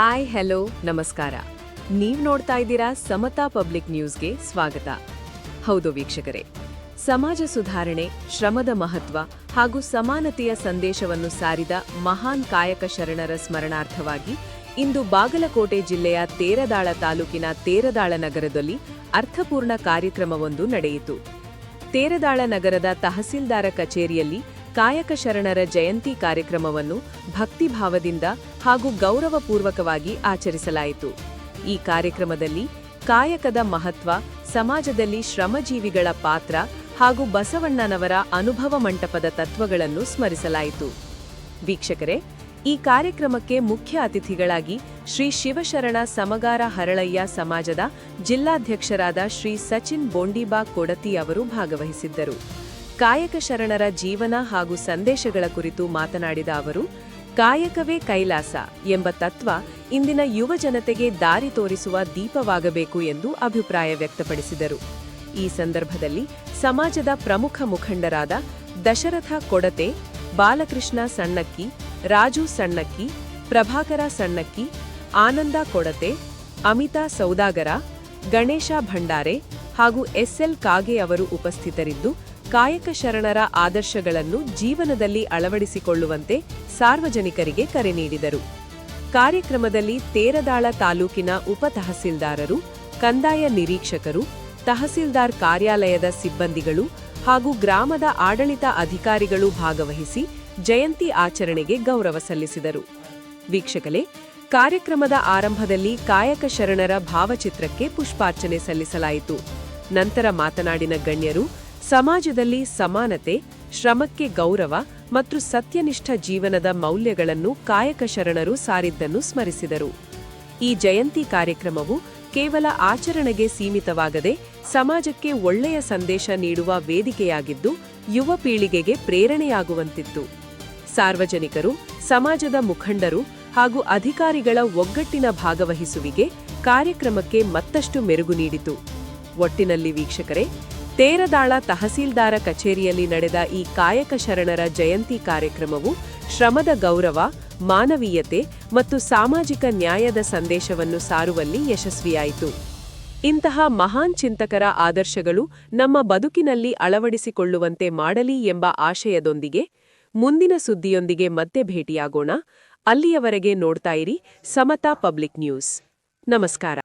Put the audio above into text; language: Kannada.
ಹಾಯ್, ಹೆಲೋ, ನಮಸ್ಕಾರ. ನೀವ್ ನೋಡ್ತಾ ಇದ್ದೀರಾ ಸಮತಾ ಪಬ್ಲಿಕ್ ನ್ಯೂಸ್ಗೆ ಸ್ವಾಗತ. ಹೌದು ವೀಕ್ಷಕರೇ, ಸಮಾಜ ಸುಧಾರಣೆ, ಶ್ರಮದ ಮಹತ್ವ ಹಾಗೂ ಸಮಾನತೆಯ ಸಂದೇಶವನ್ನು ಸಾರಿದ ಮಹಾನ್ ಕಾಯಕ ಶರಣರ ಸ್ಮರಣಾರ್ಥವಾಗಿ ಇಂದು ಬಾಗಲಕೋಟೆ ಜಿಲ್ಲೆಯ ತೇರದಾಳ ತಾಲೂಕಿನ ತೇರದಾಳ ನಗರದಲ್ಲಿ ಅರ್ಥಪೂರ್ಣ ಕಾರ್ಯಕ್ರಮವೊಂದು ನಡೆಯಿತು. ತೇರದಾಳ ನಗರದ ತಹಸೀಲ್ದಾರ ಕಚೇರಿಯಲ್ಲಿ ಕಾಯಕ ಶರಣರ ಜಯಂತಿ ಕಾರ್ಯಕ್ರಮವನ್ನು ಭಕ್ತಿಭಾವದಿಂದ ಹಾಗೂ ಗೌರವಪೂರ್ವಕವಾಗಿ ಆಚರಿಸಲಾಯಿತು. ಈ ಕಾರ್ಯಕ್ರಮದಲ್ಲಿ ಕಾಯಕದ ಮಹತ್ವ, ಸಮಾಜದಲ್ಲಿ ಶ್ರಮಜೀವಿಗಳ ಪಾತ್ರ ಹಾಗೂ ಬಸವಣ್ಣನವರ ಅನುಭವ ಮಂಟಪದ ತತ್ವಗಳನ್ನು ಸ್ಮರಿಸಲಾಯಿತು. ವೀಕ್ಷಕರೇ, ಈ ಕಾರ್ಯಕ್ರಮಕ್ಕೆ ಮುಖ್ಯ ಅತಿಥಿಗಳಾಗಿ ಶ್ರೀ ಶಿವಶರಣ ಸಮಗಾರ ಹರಳಯ್ಯ ಸಮಾಜದ ಜಿಲ್ಲಾಧ್ಯಕ್ಷರಾದ ಶ್ರೀ ಸಚಿನ್ ಬೋಂಡಿಬಾ ಕೊಡತಿ ಅವರು ಭಾಗವಹಿಸಿದ್ದರು. ಕಾಯಕ ಶರಣರ ಜೀವನ ಹಾಗೂ ಸಂದೇಶಗಳ ಕುರಿತು ಮಾತನಾಡಿದ ಅವರು ಕಾಯಕವೇ ಕೈಲಾಸ ಎಂಬ ತತ್ವ ಇಂದಿನ ಯುವ ಜನತೆಗೆ ದಾರಿ ತೋರಿಸುವ ದೀಪವಾಗಬೇಕು ಎಂದು ಅಭಿಪ್ರಾಯ ವ್ಯಕ್ತಪಡಿಸಿದರು. ಈ ಸಂದರ್ಭದಲ್ಲಿ ಸಮಾಜದ ಪ್ರಮುಖ ಮುಖಂಡರಾದ ದಶರಥ ಕೊಡತೆ, ಬಾಲಕೃಷ್ಣ ಸಣ್ಣಕ್ಕಿ, ರಾಜು ಸಣ್ಣಕ್ಕಿ, ಪ್ರಭಾಕರ ಸಣ್ಣಕ್ಕಿ, ಆನಂದ ಕೊಡತೆ, ಅಮಿತಾ ಸೌದಾಗರ, ಗಣೇಶ ಭಂಡಾರೆ ಹಾಗೂ ಎಸ್ಎಲ್ ಕಾಗೆ ಅವರು ಉಪಸ್ಥಿತರಿದ್ದು ಕಾಯಕ ಶರಣರ ಆದರ್ಶಗಳನ್ನು ಜೀವನದಲ್ಲಿ ಅಳವಡಿಸಿಕೊಳ್ಳುವಂತೆ ಸಾರ್ವಜನಿಕರಿಗೆ ಕರೆ ನೀಡಿದರು. ಕಾರ್ಯಕ್ರಮದಲ್ಲಿ ತೇರದಾಳ ತಾಲೂಕಿನ ಉಪ ತಹಸೀಲ್ದಾರರು, ಕಂದಾಯ ನಿರೀಕ್ಷಕರು, ತಹಸೀಲ್ದಾರ್ ಕಾರ್ಯಾಲಯದ ಸಿಬ್ಬಂದಿಗಳು ಹಾಗೂ ಗ್ರಾಮದ ಆಡಳಿತ ಅಧಿಕಾರಿಗಳು ಭಾಗವಹಿಸಿ ಜಯಂತಿ ಆಚರಣೆಗೆ ಗೌರವ ಸಲ್ಲಿಸಿದರು. ವೀಕ್ಷಕಲೇ ಕಾರ್ಯಕ್ರಮದ ಆರಂಭದಲ್ಲಿ ಕಾಯಕ ಶರಣರ ಭಾವಚಿತ್ರಕ್ಕೆ ಪುಷ್ಪಾರ್ಚನೆ ಸಲ್ಲಿಸಲಾಯಿತು. ನಂತರ ಮಾತನಾಡಿನ ಗಣ್ಯರು ಸಮಾಜದಲ್ಲಿ ಸಮಾನತೆ, ಶ್ರಮಕ್ಕೆ ಗೌರವ ಮತ್ತು ಸತ್ಯನಿಷ್ಠ ಜೀವನದ ಮೌಲ್ಯಗಳನ್ನು ಕಾಯಕ ಶರಣರು ಸಾರಿದ್ದನ್ನು ಸ್ಮರಿಸಿದರು. ಈ ಜಯಂತಿ ಕಾರ್ಯಕ್ರಮವು ಕೇವಲ ಆಚರಣೆಗೆ ಸೀಮಿತವಾಗದೆ ಸಮಾಜಕ್ಕೆ ಒಳ್ಳೆಯ ಸಂದೇಶ ನೀಡುವ ವೇದಿಕೆಯಾಗಿದ್ದು, ಯುವ ಪೀಳಿಗೆಗೆ ಪ್ರೇರಣೆಯಾಗುವಂತಿತ್ತು. ಸಾರ್ವಜನಿಕರು, ಸಮಾಜದ ಮುಖಂಡರು ಹಾಗೂ ಅಧಿಕಾರಿಗಳ ಒಗ್ಗಟ್ಟಿನ ಭಾಗವಹಿಸುವಿಕೆ ಕಾರ್ಯಕ್ರಮಕ್ಕೆ ಮತ್ತಷ್ಟು ಮೆರುಗು ನೀಡಿತು. ಒಟ್ಟಿನಲ್ಲಿ ವೀಕ್ಷಕರೇ ತೇರದಾಳ ತಹಸೀಲ್ದಾರ ಕಚೇರಿಯಲ್ಲಿ ನಡೆದ ಈ ಕಾಯಕ ಶರಣರ ಜಯಂತಿ ಕಾರ್ಯಕ್ರಮವು ಶ್ರಮದ ಗೌರವ, ಮಾನವೀಯತೆ ಮತ್ತು ಸಾಮಾಜಿಕ ನ್ಯಾಯದ ಸಂದೇಶವನ್ನು ಸಾರುವಲ್ಲಿ ಯಶಸ್ವಿಯಾಯಿತು. ಇಂತಹ ಮಹಾನ್ ಚಿಂತಕರ ಆದರ್ಶಗಳು ನಮ್ಮ ಬದುಕಿನಲ್ಲಿ ಅಳವಡಿಸಿಕೊಳ್ಳುವಂತೆ ಮಾಡಲಿ ಎಂಬ ಆಶಯದೊಂದಿಗೆ ಮುಂದಿನ ಸುದ್ದಿಯೊಂದಿಗೆ ಮತ್ತೆ ಭೇಟಿಯಾಗೋಣ. ಅಲ್ಲಿಯವರೆಗೆ ನೋಡ್ತಾ ಇರಿ ಸಮತಾ ಪಬ್ಲಿಕ್ ನ್ಯೂಸ್. ನಮಸ್ಕಾರ.